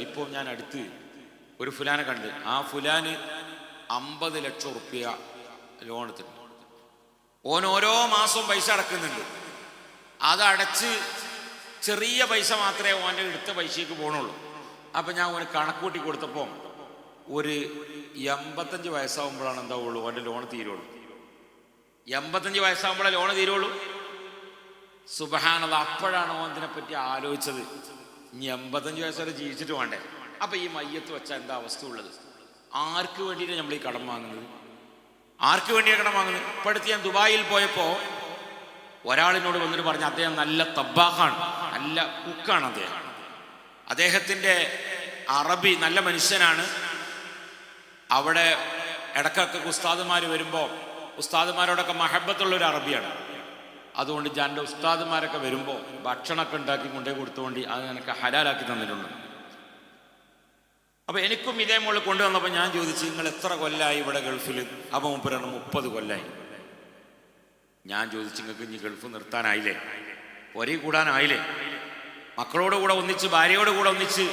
ഇപ്പോൾ ഞാൻ അടുത്ത് ഒരു ഫുലാനെ കണ്ട്. ആ ഫുലാന് അമ്പത് ലക്ഷം റുപ്യ ലോൺ എടുത്തിട്ടുണ്ട്. ഓൻ ഓരോ മാസവും പൈസ അടക്കുന്നുണ്ട്. അതടച്ച് ചെറിയ പൈസ മാത്രമേ ഓന്റെ എടുത്ത പൈസയ്ക്ക് പോകണുള്ളൂ അപ്പം ഞാൻ ഓന് കണക്കൂട്ടി കൊടുത്തപ്പോൾ ഒരു എൺപത്തഞ്ച് വയസ്സാകുമ്പോഴാണ് എന്താ ഉള്ളൂ ഓന്റെ ലോൺ തീരുള്ളൂ. എൺപത്തഞ്ച് വയസ്സാകുമ്പോഴേ ലോൺ തീരുള്ളൂ. സുബഹാനത് അപ്പോഴാണ് ഓൻ ഇതിനെപ്പറ്റി ആലോചിച്ചത്. ഇനി എൺപത്തഞ്ച് വയസ്സ് വരെ ജീവിച്ചിട്ട് വേണ്ടേ? അപ്പൊ ഈ മയ്യത്ത് വെച്ചാൽ എന്താ അവസ്ഥ ഉള്ളത്? ആർക്ക് വേണ്ടിയിട്ട് നമ്മൾ ഈ കടം വാങ്ങുന്നത്? ആർക്ക് വേണ്ടിയാണ് കടം വാങ്ങുന്നത്? ഇപ്പോഴത്തെ ഞാൻ ദുബായിൽ പോയപ്പോ ഒരാളിനോട് വന്നിട്ട് പറഞ്ഞു അദ്ദേഹം നല്ല തബ്ബാഖാണ് നല്ല കുക്കാണ് അദ്ദേഹം. അദ്ദേഹത്തിന്റെ അറബി നല്ല മനുഷ്യനാണ്. അവിടെ ഇടക്കൊക്കെ ഉസ്താദുമാർ വരുമ്പോൾ ഉസ്താദുമാരോടൊക്കെ മഹബത്തുള്ള ഒരു അറബിയാണ്. അതുകൊണ്ട് ഞാൻ എന്റെ ഉസ്താദുമാരൊക്കെ വരുമ്പോൾ ഭക്ഷണമൊക്കെ ഉണ്ടാക്കി കൊണ്ടേ കൊടുത്തുകൊണ്ട് അത് എനിക്ക് ഹലാലാക്കി തന്നിട്ടുണ്ട്. അപ്പോൾ എനിക്കും ഇതേ മുകളിൽ കൊണ്ടുവന്നപ്പോൾ ഞാൻ ചോദിച്ചു നിങ്ങൾ എത്ര കൊല്ലായി ഇവിടെ ഗൾഫിൽ അപ്പോൾ മുപ്പരാണ് മുപ്പത് കൊല്ലായി. ഞാൻ ചോദിച്ചു നിങ്ങൾക്ക് ഇനി ഗൾഫ് നിർത്താനായില്ലേ? ഒരേ കൂടാനായില്ലേ? മക്കളോട് കൂടെ ഒന്നിച്ച് ഭാര്യയോട് കൂടെ ഒന്നിച്ച്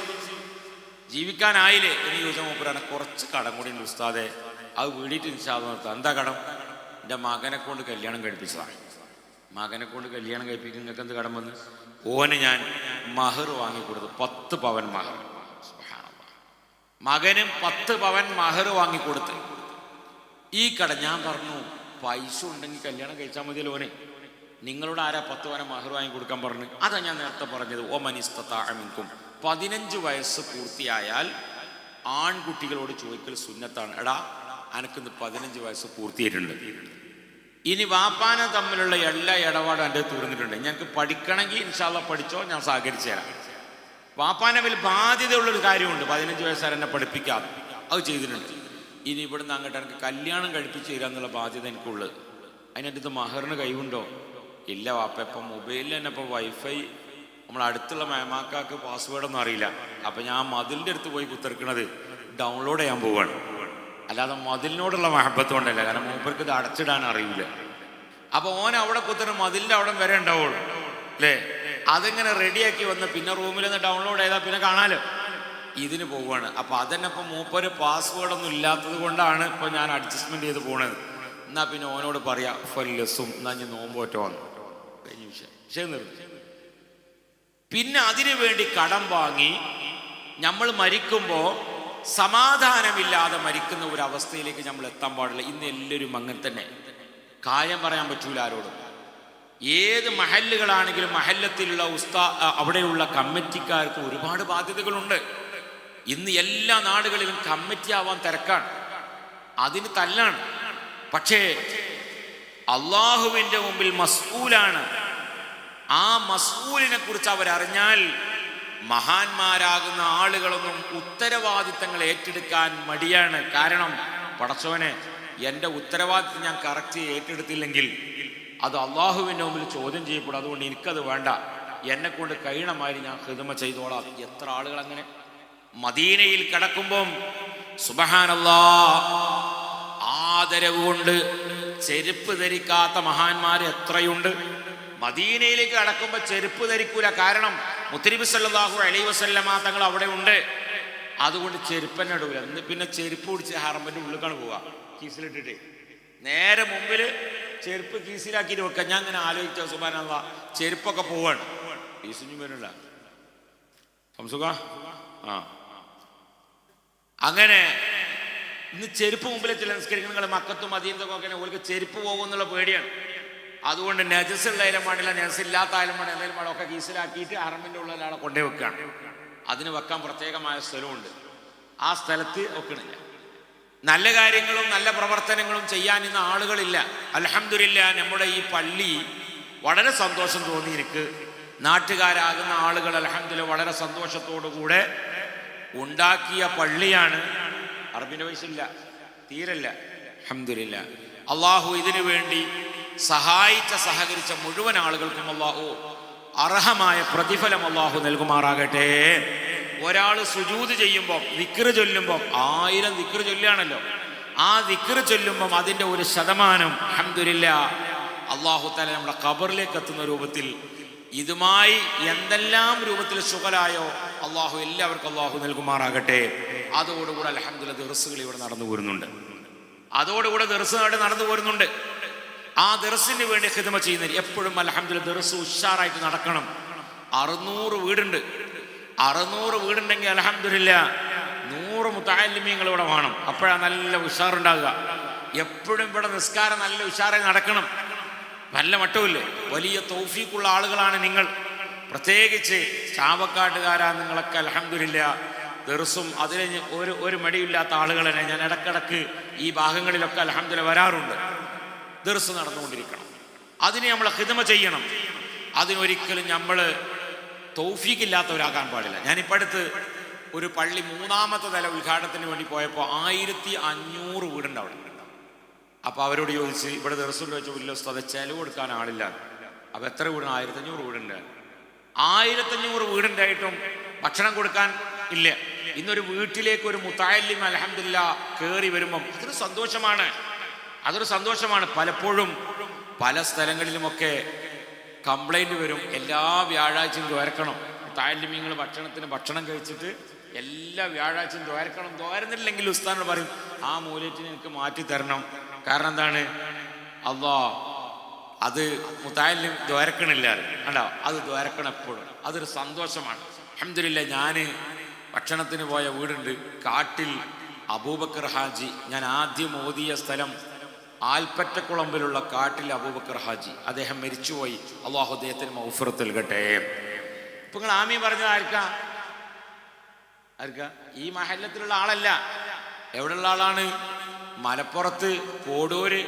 ജീവിക്കാനായില്ലേ? എന്ന് ചോദിച്ചാൽ മൂപ്പരാണ് കുറച്ച് കടം കൂടി ഉണ്ട് ഉസ്താദെ അത് വീടിയിട്ട് നിശാദം നിർത്താം. എന്താ കടം? എന്റെ മകനെ കൊണ്ട് കല്യാണം കഴിപ്പിച്ചതാണ്. മകനെ കൊണ്ട് കല്യാണം കഴിപ്പിക്കും നിങ്ങൾക്ക് എന്ത് കടം വന്ന്? ഓന് ഞാൻ മഹർ വാങ്ങിക്കൊടുത്തു പത്ത് പവൻ മഹർ. മകനും പത്ത് പവൻ മഹർ വാങ്ങിക്കൊടുത്ത് ഈ കട ഞാൻ പറഞ്ഞു പൈസ ഉണ്ടെങ്കിൽ കല്യാണം കഴിച്ചാൽ മതിയല്ലോ ഓനെ. നിങ്ങളോട് ആരാ പത്ത് പവൻ മഹർ വാങ്ങി കൊടുക്കാൻ പറഞ്ഞു? അതാ ഞാൻ നേരത്തെ പറഞ്ഞത് ഓ മനിസ്തത്താഴമിക്കും പതിനഞ്ച് വയസ്സ് പൂർത്തിയായാൽ ആൺകുട്ടികളോട് ചോദിക്കൽ സുന്നത്താണ്. എടാ അനക്കിന്ന് പതിനഞ്ച് വയസ്സ് പൂർത്തിയായിട്ടുണ്ട്. ഇനി വാപ്പാന തമ്മിലുള്ള എല്ലാ ഇടപാടും എന്റെ തീർന്നിട്ടുണ്ട് ഞങ്ങൾക്ക് പഠിക്കണമെങ്കിൽ ഇൻഷാല്ല പഠിച്ചോ ഞാൻ സഹകരിച്ചു തരാം. വാപ്പാനവിൽ ബാധ്യതയുള്ളൊരു കാര്യമുണ്ട്. പതിനഞ്ച് വയസ്സുകാരൻ എന്നെ പഠിപ്പിക്കാതെ അത് ചെയ്തിട്ടുണ്ട്. ഇനി ഇവിടുന്ന് അങ്ങോട്ട് എനിക്ക് കല്യാണം കഴിപ്പിച്ച് തരിക എന്നുള്ള ബാധ്യത എനിക്കുള്ളത്. അതിനടുത്ത് ഇത് മഹറിന് കഴിവുണ്ടോ ഇല്ല വാപ്പ ഇപ്പം മൊബൈലിൽ തന്നെ ഇപ്പോൾ വൈഫൈ നമ്മൾ അടുത്തുള്ള മേമാക്കാക്ക് പാസ്വേഡൊന്നും അറിയില്ല. അപ്പം ഞാൻ മതിലിന്റെ അടുത്ത് പോയി കുത്തിറക്കണത് ഡൗൺലോഡ് ചെയ്യാൻ പോവാണ്. അല്ലാതെ മതിലിനോടുള്ള മഹബത്ത് കൊണ്ടല്ല. കാരണം മൂപ്പർക്ക് ഇത് അടച്ചിടാൻ അറിയില്ല. അപ്പൊ ഓൻ അവിടെ കുത്തുന്ന മതിലിന്റെ അവിടെ വരെ ഉണ്ടാവുള്ളൂ. അല്ലേ? അതിങ്ങനെ റെഡിയാക്കി വന്ന് പിന്നെ റൂമിൽ നിന്ന് ഡൗൺലോഡ് ചെയ്താൽ പിന്നെ കാണാലോ. ഇതിന് പോവാണ്. അപ്പൊ അതന്നെ ഇപ്പൊ മൂപ്പര് പാസ്വേഡ് ഒന്നും ഇല്ലാത്തത് കൊണ്ടാണ് ഇപ്പൊ ഞാൻ അഡ്ജസ്റ്റ്മെന്റ് ചെയ്ത് പോണത്. എന്നാ പിന്നെ ഓനോട് പറയാ ഫല്ലസും എന്നാ ഞാൻ നോമ്പോറ്റോ വന്നു. കഴിഞ്ഞ വിഷയം. പിന്നെ അതിനു വേണ്ടി കടം വാങ്ങി നമ്മൾ മരിക്കുമ്പോൾ സമാധാനമില്ലാതെ മരിക്കുന്ന ഒരു അവസ്ഥയിലേക്ക് നമ്മൾ എത്താൻ പാടില്ല. ഇന്ന് എല്ലാവരും അങ്ങനെ തന്നെ. കാര്യം പറയാൻ പറ്റൂല ആരോടും. ഏത് മഹല്ലുകളാണെങ്കിലും മഹല്ലത്തിലുള്ള ഉസ്താ അവിടെയുള്ള കമ്മിറ്റിക്കാർക്ക് ഒരുപാട് ബാധ്യതകളുണ്ട്. ഇന്ന് എല്ലാ നാടുകളിലും കമ്മിറ്റി ആവാൻ തിരക്കാണ്. അതിന് തല്ലാണ്. പക്ഷേ അള്ളാഹുവിന്റെ മുമ്പിൽ മസ്ഊലാണ്. ആ മസ്ഊലിനെ കുറിച്ച് അവരറിഞ്ഞാൽ മഹാന്മാരാകുന്ന ആളുകളൊന്നും ഉത്തരവാദിത്തങ്ങൾ ഏറ്റെടുക്കാൻ മടിയാണ്. കാരണം പടച്ചോനെ എന്റെ ഉത്തരവാദിത്തം ഞാൻ കറക്റ്റ് ഏറ്റെടുത്തില്ലെങ്കിൽ അത് അള്ളാഹുവിന്റെ മുമ്പിൽ ചോദ്യം ചെയ്യപ്പെടും. അതുകൊണ്ട് എനിക്കത് വേണ്ട. എന്നെ കൊണ്ട് കഴിയണമായി ഞാൻ ഹൃദമ ചെയ്തോളാം. എത്ര ആളുകൾ അങ്ങനെ മദീനയിൽ കിടക്കുമ്പം സുബഹാനല്ലാ ആദരവ് കൊണ്ട് ചെരുപ്പ് ധരിക്കാത്ത മഹാന്മാർ എത്രയുണ്ട്? മദീനയിലേക്ക് കടക്കുമ്പോൾ ചെരുപ്പ് ധരിക്കൂല. കാരണം മുത്തരിബ് സല്ലല്ലാഹു അലൈ വസല്ലമ തങ്ങൾ അവിടെ ഉണ്ട്. അതുകൊണ്ട് ചെരുപ്പന്നെ ഇന്ന് പിന്നെ ചെരുപ്പ് പിടിച്ച് ഹറമ്പന്റെ ഉള്ളിലേക്കാണ് പോവാ കീസിലിട്ടിട്ട്. നേരെ മുമ്പിൽ ചെരുപ്പ് കീസിലാക്കിയിട്ട് വെക്കാം. ഞാൻ ഇങ്ങനെ ആലോചിച്ച സുബാനുള്ള ചെരുപ്പൊക്കെ പോവാണ്. കീസിഞ്ഞും വരില്ല സംസുഖ ആ. അങ്ങനെ ഇന്ന് ചെരുപ്പ് മുമ്പിൽ ചില നിസ്കരിക്കുന്ന മക്കത്തും അതീന്തൊക്കെ ഓർക്ക് ചെരുപ്പ് പോകുമെന്നുള്ള പേടിയാണ്. അതുകൊണ്ട് നജസുള്ള ആയാലും പാടില്ല നജസില്ലാത്ത ആയാലും പാടില്ല. എന്തെങ്കിലും പാടില്ല. ഒക്കെ കീസിലാക്കിയിട്ട് അറമ്പിന്റെ ഉള്ളിൽ കൊണ്ടേ വെക്കുകയാണ് അതിന് വെക്കാൻ പ്രത്യേകമായ സ്ഥലമുണ്ട്. ആ സ്ഥലത്ത് വെക്കണില്ല. നല്ല കാര്യങ്ങളും നല്ല പ്രവർത്തനങ്ങളും ചെയ്യാൻ ഇന്ന് ആളുകളില്ല. അലഹമില്ല നമ്മുടെ ഈ പള്ളി വളരെ സന്തോഷം തോന്നി നാട്ടുകാരാകുന്ന ആളുകൾ അലഹമില്ല വളരെ സന്തോഷത്തോടു കൂടെ ഉണ്ടാക്കിയ പള്ളിയാണ്. അറബിന്റെ വയസ്സില്ല തീരല്ല. അലഹമില്ല അള്ളാഹു ഇതിനു വേണ്ടി സഹായിച്ച സഹകരിച്ച മുഴുവൻ ആളുകൾക്കും അള്ളാഹു അർഹമായ പ്രതിഫലം അള്ളാഹു നൽകുമാറാകട്ടെ. ഒരാൾ സുജൂത് ചെയ്യുമ്പോൾ വിക്ര ചൊല്ലുമ്പോൾ ആയിരം വിക്ര ചൊല്ലുകയാണല്ലോ. ആ വിക്ര ചൊല്ലുമ്പം അതിന്റെ ഒരു ശതമാനം അഹമ്മദില്ല അള്ളാഹു തല നമ്മുടെ ഖബറിലേക്ക് എത്തുന്ന രൂപത്തിൽ ഇതുമായി എന്തെല്ലാം രൂപത്തിൽ ശുഗലായോ അള്ളാഹു എല്ലാവർക്കും അള്ളാഹു നൽകുമാറാകട്ടെ. അതോടുകൂടെ അലഹമ്മദില്ല ദിവസുകൾ ഇവിടെ നടന്നു പോരുന്നുണ്ട്. അതോടുകൂടെ ദർസുമായിട്ട് നടന്നു പോരുന്നുണ്ട്. ആ ദർസിന് വേണ്ടി ഹിതമ ചെയ്യുന്ന എപ്പോഴും അലഹമ്മദില്ല ദർസ് ഉഷാറായിട്ട് നടക്കണം. അറുന്നൂറ് വീടുണ്ട്. അറുന്നൂറ് വീടുണ്ടെങ്കിൽ അലഹമ്മദില്ല നൂറ് മുത്താലിമ്യങ്ങൾ ഇവിടെ വേണം. അപ്പോഴാണ് നല്ല ഉഷാറുണ്ടാകുക എപ്പോഴും ഇവിടെ നിസ്കാരം നല്ല ഉഷാറായി നടക്കണം. നല്ല മട്ടമില്ലേ? വലിയ തൗഫീക്കുള്ള ആളുകളാണ് നിങ്ങൾ. പ്രത്യേകിച്ച് ചാവക്കാട്ടുകാരാ നിങ്ങളൊക്കെ അലഹമില്ല ദർസും അതിന് ഒരു ഒരു മടിയില്ലാത്ത ആളുകളെ ഞാൻ ഇടക്കിടക്ക് ഈ ഭാഗങ്ങളിലൊക്കെ അലഹമില്ല വരാറുണ്ട്. ദർസ് നടന്നുകൊണ്ടിരിക്കണം. അതിനെ നമ്മൾ ഹിതമ ചെയ്യണം. അതിനൊരിക്കലും നമ്മൾ തൗഫീക്കില്ലാത്തവരാകാൻ പാടില്ല. ഞാനിപ്പോൾ അടുത്ത് ഒരു പള്ളി മൂന്നാമത്തെ തല ഉദ്ഘാടനത്തിന് വേണ്ടി പോയപ്പോൾ ആയിരത്തി അഞ്ഞൂറ് വീടുണ്ട് അവിടെ. അപ്പോൾ അവരോട് ചോദിച്ച് ഇവിടെ ദിവസം വെച്ച് വലിയ സ്ഥലം ചെലവ് കൊടുക്കാൻ ആളില്ല. അപ്പോൾ എത്ര വീടാണ് ആയിരത്തഞ്ഞൂറ് വീടുണ്ട്. ആയിരത്തഞ്ഞൂറ് വീടുണ്ടായിട്ടും ഭക്ഷണം കൊടുക്കാൻ ഇല്ല. ഇന്നൊരു വീട്ടിലേക്ക് ഒരു മുത്തായല്യം അലഹമില്ല കയറി വരുമ്പം അതൊരു സന്തോഷമാണ്. അതൊരു സന്തോഷമാണ്. പലപ്പോഴും പല സ്ഥലങ്ങളിലുമൊക്കെ കംപ്ലൈന്റ് വരും. എല്ലാ വ്യാഴാഴ്ചയും ദ്വാരക്കണം. താല്യമീങ്ങൾ ഭക്ഷണത്തിന് ഭക്ഷണം കഴിച്ചിട്ട് എല്ലാ വ്യാഴാഴ്ചയും ദ്വാരക്കണം. ദ്വാരുന്നില്ലെങ്കിൽ ഉസ്താനോട് പറയും ആ മൂല്യത്തിന് എനിക്ക് മാറ്റി തരണം. കാരണം എന്താണ്? അള്ളാ അത് മുത്തായാലും ദ്വാരക്കണില്ല. കണ്ടോ? അത് ദ്വാരക്കണം എപ്പോഴും. അതൊരു സന്തോഷമാണ്. അഹമ്മദില്ല ഞാൻ ഭക്ഷണത്തിന് പോയ വീടുണ്ട്. കാട്ടിൽ അബൂബക്കർ ഹാജി. ഞാൻ ആദ്യം ഓതിയ സ്ഥലം ആൽപ്പറ്റക്കുളമ്പിലുള്ള കാട്ടിൽ അബൂബക്കർ ഹാജി അദ്ദേഹം മരിച്ചുപോയി. അള്ളാഹു അദ്ദേഹത്തിന് മൗഫറത്ത് നൽകട്ടെ. ഇപ്പൊ നിങ്ങൾ ആമി പറഞ്ഞത് ആർക്കാ? ആർക്കാ? ഈ മഹല്ലത്തിലുള്ള ആളല്ല. എവിടെയുള്ള ആളാണ്? മലപ്പുറത്ത് കോടൂര്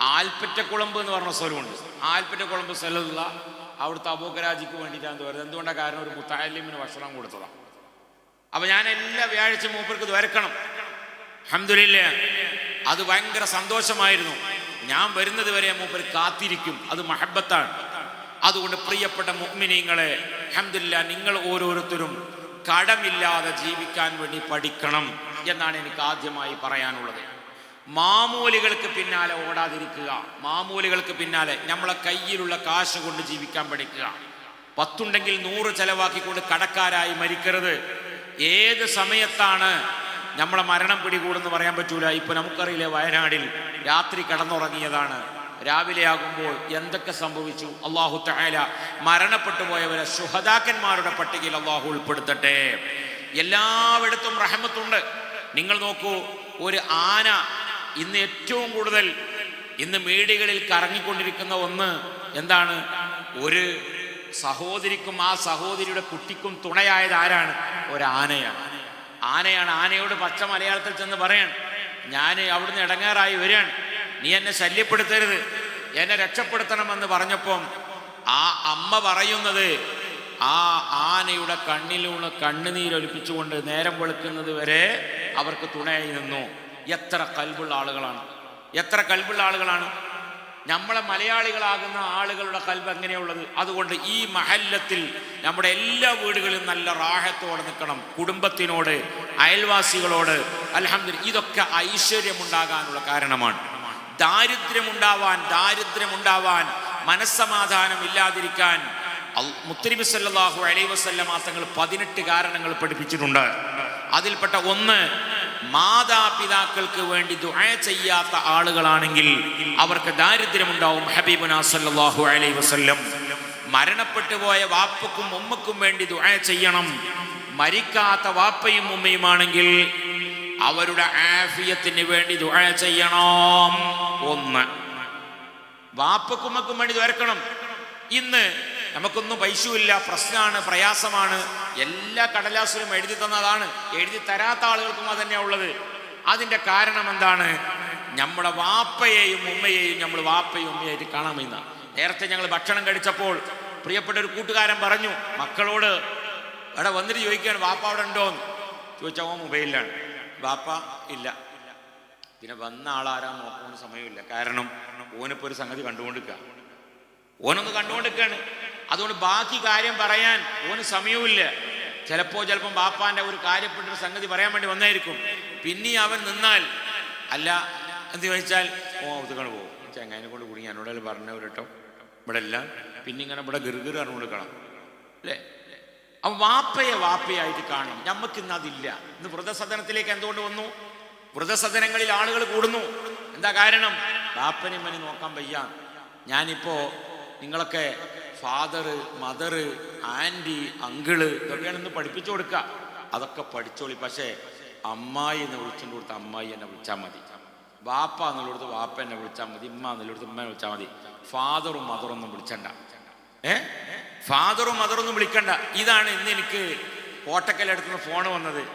ആൽപ്പറ്റക്കുളമ്പ് എന്ന് പറഞ്ഞ സ്ഥലമുണ്ട്. ആൽപ്പറ്റക്കുളമ്പ് സ്ഥലമുള്ള അവിടുത്തെ അബൂക്കരാജിക്ക് വേണ്ടിയിട്ടാണ് പറയുന്നത് എന്തുകൊണ്ടാണ് കാരണം? ഒരു മുത്താലിമിന് ഭക്ഷണം കൊടുത്തതാണ് അപ്പൊ ഞാൻ എല്ലാ വ്യാഴാഴ്ച മൂപ്പർക്ക് ദ്വരക്കണം അഹമ്മദില്ല അത് ഭയങ്കര സന്തോഷമായിരുന്നു. ഞാൻ വരുന്നത് വരെ മൂപ്പർ കാത്തിരിക്കും. അത് മഹബത്താണ്. അതുകൊണ്ട് പ്രിയപ്പെട്ട മുഅ്മിനീങ്ങളെ അഹമ്മദില്ല നിങ്ങൾ ഓരോരുത്തരും കടമില്ലാതെ ജീവിക്കാൻ വേണ്ടി പഠിക്കണം എന്നാണ് എനിക്ക് ആദ്യമായി പറയാനുള്ളത്. മാമൂലികൾക്ക് പിന്നാലെ ഓടാതിരിക്കുക. മാമൂലികൾക്ക് പിന്നാലെ നമ്മളെ കയ്യിലുള്ള കാശ് കൊണ്ട് ജീവിക്കാൻ പഠിക്കുക. പത്തുണ്ടെങ്കിൽ നൂറ് ചെലവാക്കിക്കൊണ്ട് കടക്കാരായി മരിക്കരുത്. ഏത് സമയത്താണ് നമ്മളെ മരണം പിടികൂടെന്ന് പറയാൻ പറ്റൂല. ഇപ്പൊ നമുക്കറിയില്ലേ വയനാടിൽ രാത്രി കടന്നുറങ്ങിയതാണ്. രാവിലെ ആകുമ്പോൾ എന്തൊക്കെ സംഭവിച്ചു? അള്ളാഹു തആല മരണപ്പെട്ടു പോയവരെ സുഹദാക്കന്മാരുടെ പട്ടികയിൽ അള്ളാഹു ഉൾപ്പെടുത്തട്ടെ. എല്ലായിടത്തും റഹമത്തുണ്ട്. നിങ്ങൾ നോക്കൂ ഒരു ആന ഇന്ന് ഏറ്റവും കൂടുതൽ ഇന്ന് മീഡിയകളിൽ കറങ്ങിക്കൊണ്ടിരിക്കുന്ന ഒന്ന് എന്താണ്? ഒരു സഹോദരിക്കും ആ സഹോദരിയുടെ കുട്ടിക്കും തുണയായത് ആരാണ്? ഒരു ആനയാണ് ആനയാണ് ആനയോട് പച്ച മലയാളത്തിൽ ചെന്ന് പറയണം ഞാൻ അവിടുന്ന് ഇടങ്ങേറായി വരികയാണ്. നീ എന്നെ ശല്യപ്പെടുത്തരുത്. എന്നെ രക്ഷപ്പെടുത്തണമെന്ന് പറഞ്ഞപ്പം ആ അമ്മ പറയുന്നത് ആ ആനയുടെ കണ്ണിലൂടെ കണ്ണുനീരൊലിപ്പിച്ചുകൊണ്ട് നേരം വെളുക്കുന്നത് വരെ അവർക്ക് തുണയായി നിന്നു. എത്ര കൽബുള്ള ആളുകളാണ്. എത്ര കൽബുള്ള ആളുകളാണ്. നമ്മളെ മലയാളികളാകുന്ന ആളുകളുടെ കൽവ് എങ്ങനെയുള്ളത്? അതുകൊണ്ട് ഈ മഹല്ലത്തിൽ നമ്മുടെ എല്ലാ വീടുകളിലും നല്ല റാഹത്തോടെ നിൽക്കണം. കുടുംബത്തിനോട് അയൽവാസികളോട് അലഹമ്മദ് ഇതൊക്കെ ഐശ്വര്യമുണ്ടാകാനുള്ള കാരണമാണ്. ദാരിദ്ര്യമുണ്ടാവാൻ ദാരിദ്ര്യമുണ്ടാവാൻ മനസ്സമാധാനം ഇല്ലാതിരിക്കാൻ മുത്തരിബി സല്ലാഹു അലൈഹി വസല്ലമ തങ്ങൾ പതിനെട്ട് കാരണങ്ങൾ പഠിപ്പിച്ചിട്ടുണ്ട്. അതിൽപ്പെട്ട ഒന്ന് മാതാപിതാക്കൾക്ക് വേണ്ടി ദുആ ചെയ്യാത്ത ആളുകളാണെങ്കിൽ അവർക്ക് ദാരിദ്ര്യമുണ്ടാവും ഹബീബുന സല്ലല്ലാഹു അലൈഹി വസല്ലം. മരണപ്പെട്ടു പോയ വാപ്പക്കും ഉമ്മക്കും വേണ്ടി ദുആ ചെയ്യണം. മരിക്കാത്ത വാപ്പയും ഉമ്മയുമാണെങ്കിൽ അവരുടെ ആഫിയത്തിന് വേണ്ടി ദുആ ചെയ്യണം. ഒന്ന് വാപ്പക്കുമ്മക്കും വേണ്ടി തുരക്കണം ഇന്ന് നമുക്കൊന്നും പൈസയില്ല പ്രശ്നമാണ് പ്രയാസമാണ്. എല്ലാ കടലാസിലും എഴുതി തന്നതാണ്. എഴുതി തരാത്ത ആളുകൾക്കും അതന്നെ ഉള്ളത്. അതിന്റെ കാരണം എന്താണ്? നമ്മുടെ വാപ്പയെയും ഉമ്മയെയും നമ്മൾ വാപ്പയും ഉമ്മയായിട്ട് കാണാമെന്ന നേരത്തെ ഞങ്ങൾ ഭക്ഷണം കഴിച്ചപ്പോൾ പ്രിയപ്പെട്ട ഒരു കൂട്ടുകാരൻ പറഞ്ഞു മക്കളോട് അവിടെ വന്നിട്ട് ചോദിക്കുകയാണ് വാപ്പ അവിടെ ഉണ്ടോ എന്ന് ചോദിച്ചാൽ ഓ മൊബൈലിലാണ്. വാപ്പ ഇല്ല. പിന്നെ വന്ന ആളാരാ നോക്കുന്ന സമയമില്ല. കാരണം ഓനിപ്പോ ഒരു സംഗതി കണ്ടുകൊണ്ടിരിക്കുക ഓനൊന്ന് കണ്ടുകൊണ്ടിരിക്കുകയാണ് അതുകൊണ്ട് ബാക്കി കാര്യം പറയാൻ ഓന് സമയവുമില്ല. ചിലപ്പോ ചിലപ്പം ബാപ്പാന്റെ ഒരു കാര്യപ്പെട്ട സംഗതി പറയാൻ വേണ്ടി വന്നായിരിക്കും. പിന്നെ അവൻ നിന്നാൽ അല്ല എന്ത് ചോദിച്ചാൽ ഓ ഒതുക്കണ് പോകും. ചങ്ങാനെ കൊണ്ട് കുടുങ്ങി. എന്നോട് പറഞ്ഞവർ കേട്ടോ. ഇവിടെ എല്ലാം പിന്നെ ഇങ്ങനെ ഇവിടെ ഗിർഗിർ അറിഞ്ഞുകൊടുക്കണം അല്ലേ? അപ്പൊ വാപ്പയെ വാപ്പയായിട്ട് കാണും. നമുക്ക് ഇന്ന് അതില്ല. ഇന്ന് വൃതസദനത്തിലേക്ക് എന്തുകൊണ്ട് വന്നു? വൃതസദനങ്ങളിൽ ആളുകൾ കൂടുന്നു. എന്താ കാരണം? ബാപ്പനെ മനി നോക്കാൻ വയ്യ. ഞാനിപ്പോ നിങ്ങളൊക്കെ ഫാദറ് മദറ് ആന്റി അങ്കിൾ ഇതൊക്കെയാണ് ഇന്ന് പഠിപ്പിച്ചു കൊടുക്കുക. അതൊക്കെ പഠിച്ചോളി. പക്ഷേ അമ്മായി എന്ന് വിളിച്ചുകൊണ്ട് കൊടുത്ത അമ്മായി എന്നെ വിളിച്ചാൽ മതി. വാപ്പ എന്നുള്ളടത്ത് വാപ്പ എന്നെ വിളിച്ചാൽ മതി. ഉമ്മ എന്നുള്ളടത്ത് ഉമ്മ വിളിച്ചാൽ മതി. ഫാദറും മദറും ഒന്നും വിളിച്ചണ്ട. ഏ? ഫാദറും മദറും ഒന്നും വിളിക്കണ്ട. ഇതാണ് ഇന്ന് എനിക്ക് കോട്ടക്കലെടുത്തുന്ന ഫോൺ വന്നത്.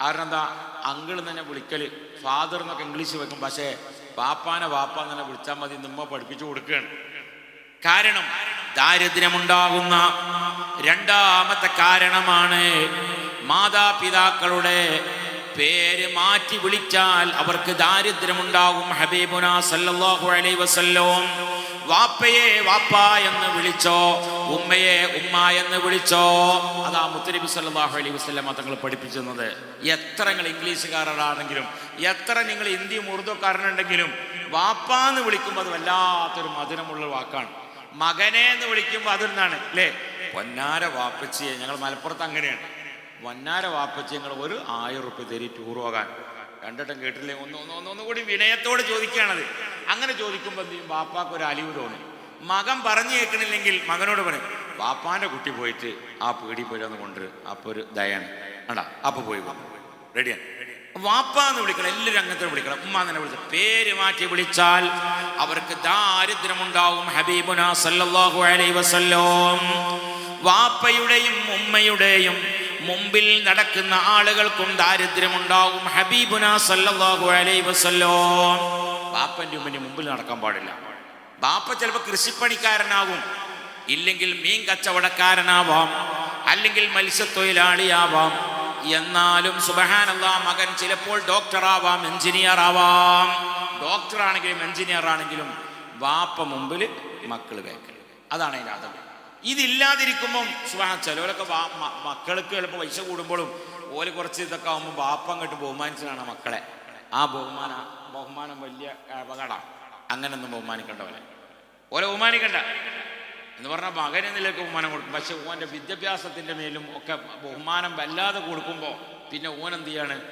കാരണം എന്താ? അങ്കിൾ തന്നെ വിളിക്കൽ ഫാദർ എന്നൊക്കെ ഇംഗ്ലീഷ് വെക്കും. പക്ഷേ പാപ്പാനെ വാപ്പ എന്ന് തന്നെ വിളിച്ചാൽ മതി. നിമ്മ പഠിപ്പിച്ചു കൊടുക്കുകയാണ്. കാരണം ദാരിദ്ര്യമുണ്ടാകുന്ന രണ്ടാമത്തെ കാരണമാണ് മാതാപിതാക്കളുടെ പേര് മാറ്റി വിളിച്ചാൽ അവർക്ക് ദാരിദ്ര്യമുണ്ടാകും. ഹബീബുന സല്ലല്ലാഹു അലൈഹി വസല്ലം വാപ്പയെ വാപ്പ എന്ന് വിളിച്ചോ ഉമ്മയെ ഉമ്മ എന്ന് വിളിച്ചോ അതാ മുത്തനബി സല്ലാഹു അലൈഹി വസ്ലമ തങ്ങൾ പഠിപ്പിച്ചിരുന്നത്. എത്ര നിങ്ങൾ ഇംഗ്ലീഷുകാരാണെങ്കിലും എത്ര നിങ്ങൾ ഹിന്ദിയും ഉറുദുക്കാരനുണ്ടെങ്കിലും വാപ്പ എന്ന് വിളിക്കുമ്പോൾ അത് വല്ലാത്തൊരു മധുരമുള്ള വാക്കാണ്. മകനെ എന്ന് വിളിക്കുമ്പോൾ നാണ് അല്ലേ? പൊന്നാര വാപ്പച്ചിയെ ഞങ്ങൾ മലപ്പുറത്ത് അങ്ങനെയാണ്. പൊന്നാര വാപ്പച്ചി ഞങ്ങൾ ഒരു ആയിരം റുപ്യ തരി ടൂർ പോകാൻ. രണ്ടെട്ടം കേട്ടില്ലേ? ഒന്ന് ഒന്ന് ഒന്ന് ഒന്നുകൂടി വിനയത്തോട് ചോദിക്കുകയാണത്. അങ്ങനെ ചോദിക്കുമ്പോൾ എന്ത് ചെയ്യും? ബാപ്പാക്ക് ഒരു അലിവ് തോന്നി. മകൻ പറഞ്ഞു കേൾക്കണില്ലെങ്കിൽ മകനോട് പറയും ബാപ്പാന്റെ കുട്ടി പോയിട്ട് ആ പേടി പോയി ഒന്ന് കൊണ്ടുവരും അപ്പൊ ഒരു ദയാണ് ആണ്ടാ അപ്പൊ പോയി റെഡിയാണ് വാപ്പ എന്ന് വിളിക്കണം എല്ലാവരും അങ്ങനത്തെ വിളിക്കണം. ഉമ്മ തന്നെ വിളിച്ചു പേര് മാറ്റി വിളിച്ചാൽ അവർക്ക് ദാരിദ്ര്യമുണ്ടാവും. ഹബീബുന സല്ലല്ലാഹു അലൈഹി വസല്ലം. വാപ്പയുടെയും ഉമ്മയുടെയും മുമ്പിൽ നടക്കുന്ന ആളുകൾക്കും ദാരിദ്ര്യമുണ്ടാകും ഹബീബുന സല്ലല്ലാഹു അലൈഹി വസല്ലം. ബാപ്പന്റെ ഉമ്മന്റെ മുമ്പിൽ നടക്കാൻ പാടില്ല. വാപ്പ ചിലപ്പോൾ കൃഷിപ്പണിക്കാരനാകും. ഇല്ലെങ്കിൽ മീൻ കച്ചവടക്കാരനാവാം. അല്ലെങ്കിൽ മത്സ്യത്തൊഴിലാളിയാവാം. എന്നാലും സുബഹാനല്ല മകൻ ചിലപ്പോൾ ഡോക്ടറാവാം എഞ്ചിനീയർ ആവാം ഡോക്ടർ ആണെങ്കിലും എഞ്ചിനീയർ ആണെങ്കിലും വാപ്പ മുമ്പിൽ മക്കൾ കേൾക്കൽ അതാണ് അതിന്റെ അതം ഇതില്ലാതിരിക്കുമ്പം സുബഹാൻ ചിലവരൊക്കെ മക്കൾക്ക് ചിലപ്പോൾ പൈസ കൂടുമ്പോഴും ഓൽ കുറച്ച് ഇതൊക്കെ ആകുമ്പോൾ വാപ്പ അങ്ങോട്ട് ബഹുമാനിച്ചതാണ് മക്കളെ. ആ ബഹുമാന ബഹുമാനം വലിയ അപകടമാണ്. അങ്ങനൊന്നും ബഹുമാനിക്കേണ്ടവരെ ഓലെ ബഹുമാനിക്കണ്ട. എന്ന് പറഞ്ഞാൽ മകനെ നിലയ്ക്ക് ബഹുമാനം കൊടുക്കും. പക്ഷെ ഓന്റെ വിദ്യാഭ്യാസത്തിന്റെ മേലും ഒക്കെ ബഹുമാനം വല്ലാതെ കൊടുക്കുമ്പോൾ പിന്നെ ഓൻ എന്ത് ചെയ്യാണ്?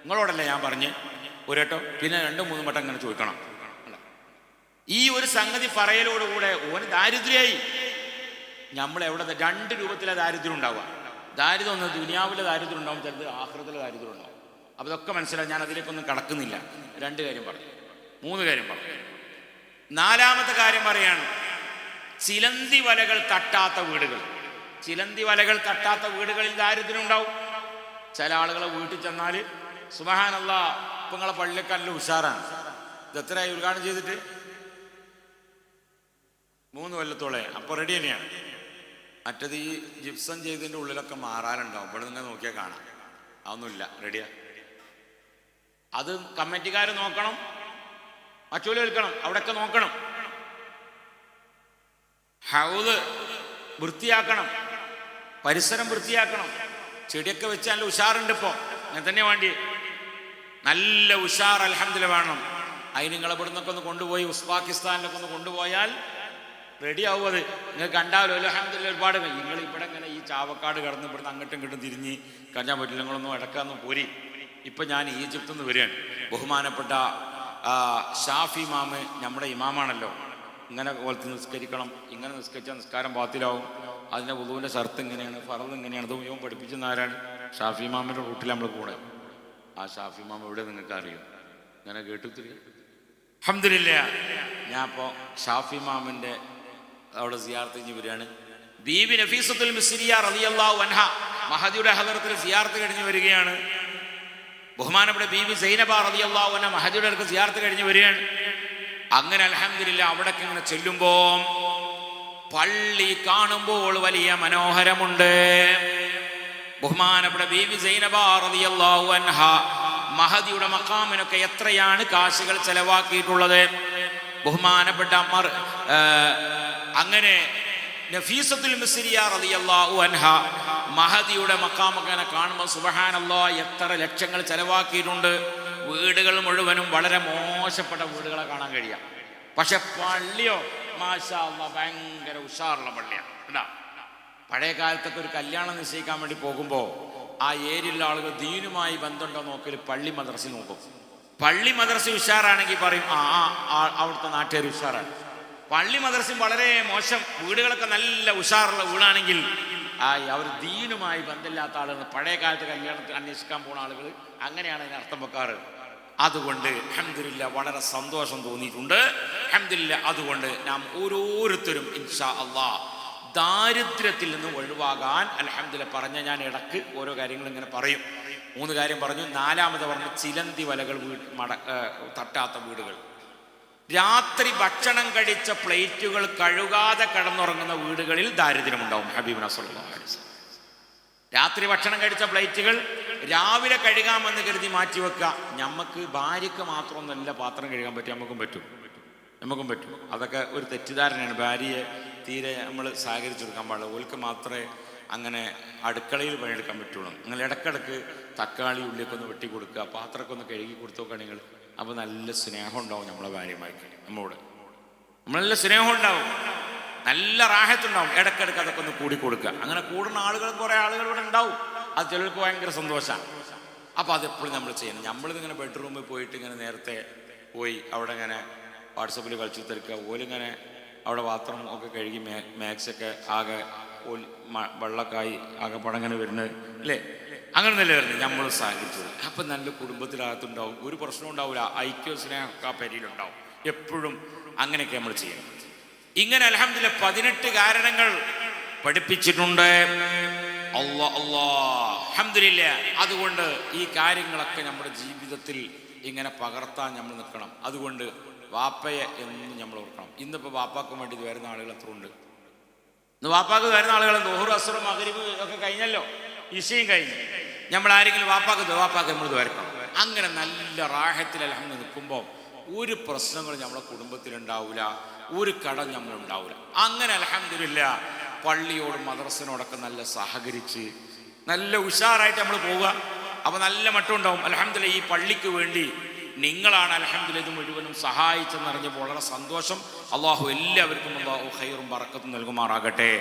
നിങ്ങളോടല്ല ഞാൻ പറഞ്ഞ്? ഒരേട്ടോ പിന്നെ രണ്ടും മൂന്നും വട്ടം ഇങ്ങനെ ചോദിക്കണം. ഈ ഒരു സംഗതി പറയലോടുകൂടെ ഓന് ദാരിദ്ര്യമായി. നമ്മൾ എവിടെ രണ്ട് രൂപത്തിലെ ദാരിദ്ര്യം ഉണ്ടാവുക. ദാരിദ്ര്യം ഒന്ന് ദുനിയാവിലെ ദാരിദ്ര്യം ഉണ്ടാവും ചിലത് ആഹൃതത്തിലെ ദാരിദ്ര്യം ഉണ്ടാവും. അപ്പോൾ ഇതൊക്കെ മനസ്സിലായി. ഞാൻ അതിലേക്കൊന്നും കടക്കുന്നില്ല. രണ്ട് കാര്യം പറഞ്ഞു. മൂന്ന് കാര്യം പറഞ്ഞു. നാലാമത്തെ കാര്യം പറയാണ്. ചിലന്തി വലകൾ തട്ടാത്ത വീടുകൾ. ചിലന്തി വലകൾ തട്ടാത്ത വീടുകളിൽ ദാരിദ്ര്യം ഉണ്ടാവും. ചില ആളുകളെ വീട്ടിൽ ചെന്നാൽ സുബഹാനല്ല ഇപ്പം നിങ്ങളെ ഉഷാറാണ്. ഇത് എത്രയായി ഉദ്ഘാടനം ചെയ്തിട്ട്? മൂന്ന് കൊല്ലത്തോളെ അപ്പോൾ റെഡി തന്നെയാണ്. മറ്റത് ഈ ജിപ്സം ചെയ്തതിന്റെ ഉള്ളിലൊക്കെ മാറാനുണ്ടാവും. ഇവിടെ നിന്നെ നോക്കിയാൽ കാണാം. അതൊന്നുമില്ല റെഡിയാ അത് കമ്മിറ്റിക്കാർ നോക്കണം. മറ്റൂല വിൽക്കണം അവിടെയൊക്കെ നോക്കണം. ഹൗദ് വൃത്തിയാക്കണം. പരിസരം വൃത്തിയാക്കണം. ചെടിയൊക്കെ വെച്ച് നല്ല ഉഷാറുണ്ട് ഇപ്പോൾ ഞാൻ തന്നെ വേണ്ടി. നല്ല ഉഷാർ അലഹമില്ല വേണം. അതിന് നിങ്ങൾ ഇവിടെ നിന്നൊക്കെ ഒന്ന് കൊണ്ടുപോയി ഉസ്ബാക്കിസ്ഥാനിലൊക്കെ ഒന്ന് കൊണ്ടുപോയാൽ റെഡി ആവും അത്. നിങ്ങൾ കണ്ടാലോ അലഹമില്ല ഒരുപാട് നിങ്ങൾ ഇവിടെ ഇങ്ങനെ ഈ ചാവക്കാട് കടന്ന് ഇവിടുന്ന് അങ്ങോട്ടും ഇങ്ങോട്ടും തിരിഞ്ഞ് കഴിഞ്ഞാൽ പറ്റില്ല നിങ്ങളൊന്നും ഇടക്കാന്ന് പോരി. ഇപ്പം ഞാൻ ഈജിപ്തിൽ നിന്ന് വരികയാണ്. ബഹുമാനപ്പെട്ട ഷാഫി ഇമാമ് നമ്മുടെ ഇമാമാണല്ലോ. ഇങ്ങനെ പോലത്തെ നിസ്കരിക്കണം ഇങ്ങനെ നിസ്കരിച്ചാൽ നിസ്കാരം ബാത്തിലാവും. അതിന്റെ ഉദുവിന്റെ ഷർത്ത് ഇങ്ങനെയാണ് ഫറത് ഇങ്ങനെയാണ് ഇത് മുഴുവൻ പഠിപ്പിച്ചെന്ന് ആരാണ്? ഷാഫി മാമിന്റെ റൂട്ടിൽ നമ്മൾ കൂടെ. ആ ഷാഫി ഇമാം എവിടെ നിങ്ങൾക്ക് അറിയും? ഇങ്ങനെ കേട്ടു അഹമ്മദില്ല ഞാൻ ഇപ്പോൾ ഷാഫി മാമിന്റെ അവിടെ സിയാർത്ത് വരികയാണ്. ബീബി നഫീസത്തുൽ മിസ്രിയ റളിയല്ലാഹു അൻഹ മഹദിയുടെ ഹദറത്തിൽ സിയാർത്ത് കഴിഞ്ഞ് വരികയാണ്. ബഹുമാനപ്പെട്ട ബീബി സൈനബ റളിയല്ലാഹു അൻഹ മഹദിയുടെ അടുത്ത് സിയാർത്ത് കഴിഞ്ഞ് വരികയാണ്. അങ്ങനെ അലഹമില്ല അവിടേക്ക് ഇങ്ങനെ ചെല്ലുമ്പോൾ പള്ളി കാണുമ്പോൾ വലിയ മനോഹരമുണ്ട്. ബഹുമാനപ്പെട്ട ബീവി സൈനബ റളിയല്ലാഹു അൻഹ മഹദിയുടെ മക്കാമിനൊക്കെ എത്രയാണ് കാശുകൾ ചെലവാക്കിയിട്ടുള്ളത്? ബഹുമാനപ്പെട്ട അമ്മർ അങ്ങനെ നഫീസത്തുൽ മിസ്രിയ റളിയല്ലാഹു അൻഹ മഹദിയുടെ മക്കാമൊക്കെ കാണുമ്പോൾ സുബഹാനല്ലാ എത്ര ലക്ഷങ്ങൾ ചെലവാക്കിയിട്ടുണ്ട്. വീടുകൾ മുഴുവനും വളരെ മോശപ്പെട്ട വീടുകളെ കാണാൻ കഴിയാം. പക്ഷെ പള്ളിയോ മാഷാ ഭയങ്കര ഉഷാറുള്ള പള്ളിയാണ് കേട്ടാ പഴയ കാലത്തൊക്കെ ഒരു കല്യാണം നിശ്ചയിക്കാൻ വേണ്ടി പോകുമ്പോൾ ആ ഏരിയയിലുള്ള ആളുകൾ ദീനുമായി ബന്ധമുണ്ടോ നോക്കൽ പള്ളി മദ്രസ നോക്കും. പള്ളി മദ്രസ ഉഷാറാണെങ്കിൽ പറയും ആ അവിടുത്തെ നാട്ടുകാർ ഉഷാറാണ്. പള്ളി മദ്രസയും വളരെ മോശം വീടുകളൊക്കെ നല്ല ഉഷാറുള്ള വീടാണെങ്കിൽ ആ അവർ ദീനുമായി ബന്ധമില്ലാത്ത ആളുകൾ പഴയ കാലത്ത് കല്യാണത്തിൽ അന്വേഷിക്കാൻ പോണ ആളുകൾ അങ്ങനെയാണ് അതിന് അർത്ഥം വെക്കാറ്. അതുകൊണ്ട് അഹമ്മദില്ല വളരെ സന്തോഷം തോന്നിയിട്ടുണ്ട്. അഹമ്മദില്ല അതുകൊണ്ട് നാം ഓരോരുത്തരും ഇൻഷാ അള്ളാ ദാരിദ്ര്യത്തിൽ നിന്ന് ഒഴിവാകാൻ അലഹമ്മദില്ല പറഞ്ഞ ഞാൻ ഇടയ്ക്ക് ഓരോ കാര്യങ്ങൾ ഇങ്ങനെ പറയും. മൂന്ന് കാര്യം പറഞ്ഞു. നാലാമത് പറഞ്ഞു ചിലന്തി വലകൾ വീട് മട തട്ടാത്ത വീടുകൾ. രാത്രി ഭക്ഷണം കഴിച്ച പ്ലേറ്റുകൾ കഴുകാതെ കിടന്നുറങ്ങുന്ന വീടുകളിൽ ദാരിദ്ര്യമുണ്ടാവും ഹബീബ് നസറുല്ലാ രാത്രി ഭക്ഷണം കഴിച്ച പ്ലേറ്റുകൾ രാവിലെ കഴുകാമെന്ന് കരുതി മാറ്റി വെക്കുക. നമുക്ക് ഭാര്യയ്ക്ക് മാത്രമൊന്നല്ല പാത്രം കഴുകാൻ പറ്റും നമുക്കും പറ്റും. നമുക്കും പറ്റും. അതൊക്കെ ഒരു തെറ്റിദ്ധാരണയാണ്. ഭാര്യയെ തീരെ നമ്മൾ സഹകരിച്ചെടുക്കാൻ പാടില്ല. ഓൾക്ക് മാത്രമേ അങ്ങനെ അടുക്കളയിൽ പണിയെടുക്കാൻ പറ്റുള്ളൂ. നിങ്ങൾ ഇടക്കിടക്ക് തക്കാളി ഉള്ളിയൊക്കെ ഒന്ന് വെട്ടി കൊടുക്കുക പാത്രമൊക്കെ ഒന്ന് കഴുകി കൊടുത്തു നോക്കുകയാണെങ്കിൽ അപ്പോൾ നല്ല സ്നേഹം ഉണ്ടാവും നമ്മളെ ഭാര്യമാർക്ക് നമ്മോട്. നമ്മൾ നല്ല സ്നേഹം ഉണ്ടാവും. നല്ല റാഹത്തുണ്ടാവും. ഇടക്കിടക്ക് അതൊക്കെ ഒന്ന് കൂടി കൊടുക്കുക. അങ്ങനെ കൂടുന്ന ആളുകൾ കുറെ ആളുകൾ ഇവിടെ ഉണ്ടാവും. അത് ചിലർക്ക് ഭയങ്കര സന്തോഷമാണ് അപ്പോൾ അതെപ്പോഴും നമ്മൾ ചെയ്യണം. നമ്മളിതിങ്ങനെ ബെഡ്റൂമിൽ പോയിട്ട് ഇങ്ങനെ നേരത്തെ പോയി അവിടെ ഇങ്ങനെ വാട്സപ്പിൽ കളിച്ചു തീർക്കുക ഓലിങ്ങനെ അവിടെ പാത്രം ഒക്കെ കഴുകി മാക്സൊക്കെ ആകെ വെള്ളക്കായി ആകെ പടങ്ങനെ വരുന്നത്. അല്ലേ അങ്ങനെ നല്ല വരുന്നത്? നമ്മൾ സഹകരിച്ചത് അപ്പം നല്ല കുടുംബത്തിനകത്തുണ്ടാവും. ഒരു പ്രശ്നം ഉണ്ടാവില്ല ഐക്യോ സ്നേഹമൊക്കെ ആ പരിയിലുണ്ടാവും. എപ്പോഴും അങ്ങനെയൊക്കെ നമ്മൾ ചെയ്യണം. ഇങ്ങനെ അലഹമില്ല പതിനെട്ട് കാരണങ്ങൾ പഠിപ്പിച്ചിട്ടുണ്ട്. അള്ളാ അള്ളാ അൽഹംദുലില്ല. അതുകൊണ്ട് ഈ കാര്യങ്ങളൊക്കെ നമ്മുടെ ജീവിതത്തിൽ ഇങ്ങനെ പകർത്താൻ നമ്മൾ നിൽക്കണം. അതുകൊണ്ട് വാപ്പയെ എന്നും നമ്മൾ ഓർക്കണം. ഇന്നിപ്പോൾ വാപ്പാക്ക് വേണ്ടി വരുന്ന ആളുകൾ എത്ര ഉണ്ട്? ഇന്ന് വാപ്പാക്ക് വരുന്ന ആളുകൾ ദോഹർ അസുറും മകരിബ് ഒക്കെ കഴിഞ്ഞല്ലോ? ഇഷയും കഴിഞ്ഞു. നമ്മൾ ആരെങ്കിലും വാപ്പാക്ക് വാപ്പാക്ക് നമ്മൾ വരക്കണം അങ്ങനെ നല്ല റാഹത്തിൽ അലഹമ്മ നിൽക്കുമ്പോൾ ഒരു പ്രശ്നങ്ങളും നമ്മളെ കുടുംബത്തിലുണ്ടാവില്ല ഒരു കടം നമ്മളുണ്ടാവില്ല അങ്ങനെ അലഹമില്ല പള്ളിയോടും മദ്രസിനോടൊക്കെ നല്ല സഹകരിച്ച് നല്ല ഉഷാറായിട്ട് നമ്മൾ പോവുക. അപ്പോൾ നല്ല മട്ടുണ്ടാവും അലഹമില്ല ഈ പള്ളിക്ക് വേണ്ടി നിങ്ങളാണ് അലഹമില്ല ഇത് മുഴുവനും സഹായിച്ചെന്നറിഞ്ഞപ്പോൾ വളരെ സന്തോഷം. അള്ളാഹു എല്ലാവർക്കും അള്ളാഹു ഹൈറും പറക്കത്തും നൽകുമാറാകട്ടെ.